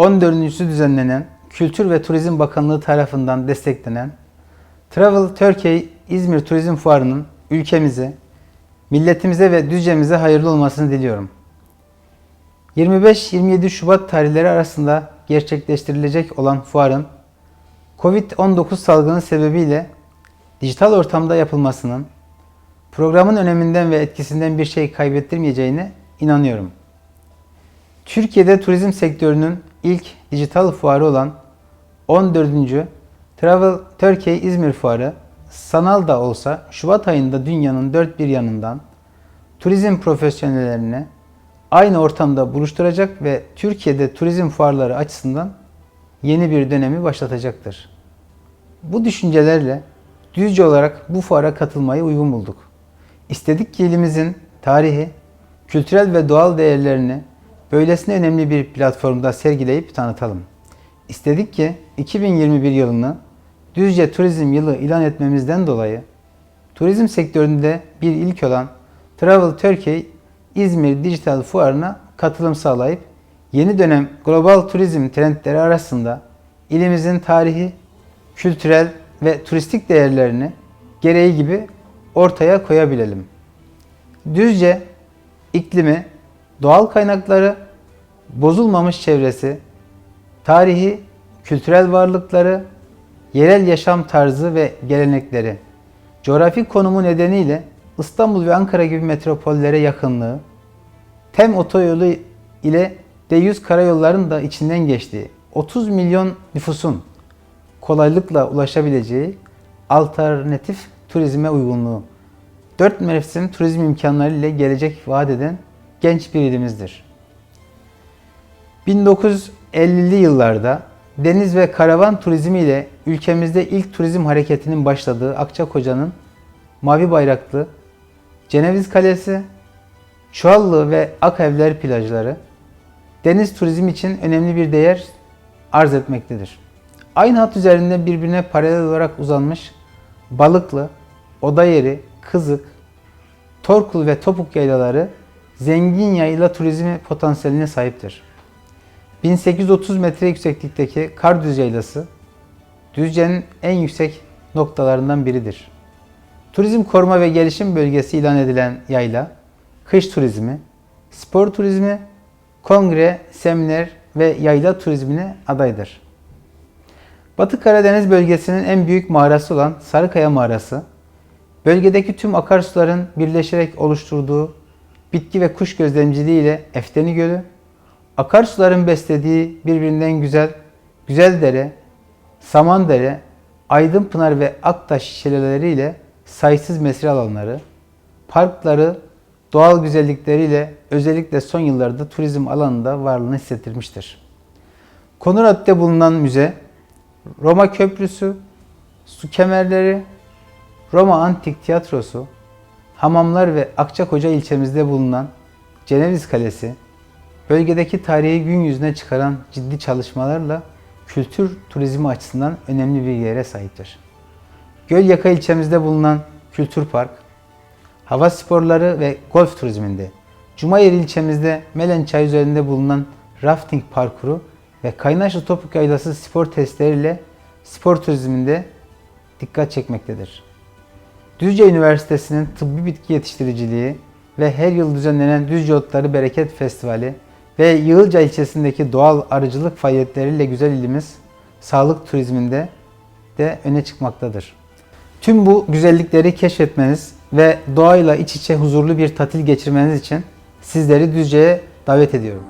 14.sü düzenlenen Kültür ve Turizm Bakanlığı tarafından desteklenen Travel Turkey İzmir Turizm Fuarı'nın ülkemize, milletimize ve Düzce'mize hayırlı olmasını diliyorum. 25-27 Şubat tarihleri arasında gerçekleştirilecek olan fuarın Covid-19 salgını sebebiyle dijital ortamda yapılmasının programın öneminden ve etkisinden bir şey kaybettirmeyeceğine inanıyorum. Türkiye'de turizm sektörünün ilk dijital fuarı olan 14. Travel Turkey İzmir Fuarı sanal da olsa Şubat ayında dünyanın dört bir yanından turizm profesyonellerini aynı ortamda buluşturacak ve Türkiye'de turizm fuarları açısından yeni bir dönemi başlatacaktır. Bu düşüncelerle Düzce olarak bu fuara katılmayı uygun bulduk. İstedik ki ilimizin tarihi, kültürel ve doğal değerlerini böylesine önemli bir platformda sergileyip tanıtalım. İstedik ki 2021 yılını Düzce Turizm Yılı ilan etmemizden dolayı turizm sektöründe bir ilk olan Travel Turkey İzmir Dijital Fuarı'na katılım sağlayıp yeni dönem global turizm trendleri arasında ilimizin tarihi, kültürel ve turistik değerlerini gereği gibi ortaya koyabilelim. Düzce iklimi, doğal kaynakları, bozulmamış çevresi, tarihi, kültürel varlıkları, yerel yaşam tarzı ve gelenekleri, coğrafi konumu nedeniyle İstanbul ve Ankara gibi metropollere yakınlığı, TEM otoyolu ile D100 karayolların da içinden geçtiği 30 milyon nüfusun kolaylıkla ulaşabileceği alternatif turizme uygunluğu, dört mevsim turizm imkanları ile gelecek vaat eden genç bir ilimizdir. 1950'li yıllarda deniz ve karavan turizmi ile ülkemizde ilk turizm hareketinin başladığı Akçakoca'nın Mavi Bayraklı, Ceneviz Kalesi, Çuallı ve Akevler plajları deniz turizmi için önemli bir değer arz etmektedir. Aynı hat üzerinde birbirine paralel olarak uzanmış Balıklı, Odayeri, Kızık, Torkul ve Topuk yaylaları zengin yayla turizmi potansiyeline sahiptir. 1830 metre yükseklikteki Kardüz Yaylası, Düzce'nin en yüksek noktalarından biridir. Turizm koruma ve gelişim bölgesi ilan edilen yayla, kış turizmi, spor turizmi, kongre, seminer ve yayla turizmine adaydır. Batı Karadeniz bölgesinin en büyük mağarası olan Sarıkaya Mağarası, bölgedeki tüm akarsuların birleşerek oluşturduğu bitki ve kuş gözlemciliği ile Efteni Gölü, akarsuların beslediği birbirinden güzel Güzeldere, Samandere, Aydınpınar ve Aktaş şelaleleri sayısız mesire alanları, parkları, doğal güzellikleriyle özellikle son yıllarda turizm alanında varlığını hissettirmiştir. Konurat'ta bulunan müze, Roma Köprüsü, su kemerleri, Roma Antik Tiyatrosu, hamamlar ve Akçakoca ilçemizde bulunan Ceneviz Kalesi, bölgedeki tarihi gün yüzüne çıkaran ciddi çalışmalarla kültür turizmi açısından önemli bir yere sahiptir. Gölyaka ilçemizde bulunan Kültür Park, hava sporları ve golf turizminde, Cumayeri ilçemizde Melen Çay üzerinde bulunan rafting parkuru ve Kaynaşlı Topuk Yaylası spor testleriyle spor turizminde dikkat çekmektedir. Düzce Üniversitesi'nin tıbbi bitki yetiştiriciliği ve her yıl düzenlenen Düzce Otları Bereket Festivali ve Yığılca ilçesindeki doğal arıcılık faaliyetleriyle güzel ilimiz sağlık turizminde de öne çıkmaktadır. Tüm bu güzellikleri keşfetmeniz ve doğayla iç içe huzurlu bir tatil geçirmeniz için sizleri Düzce'ye davet ediyorum.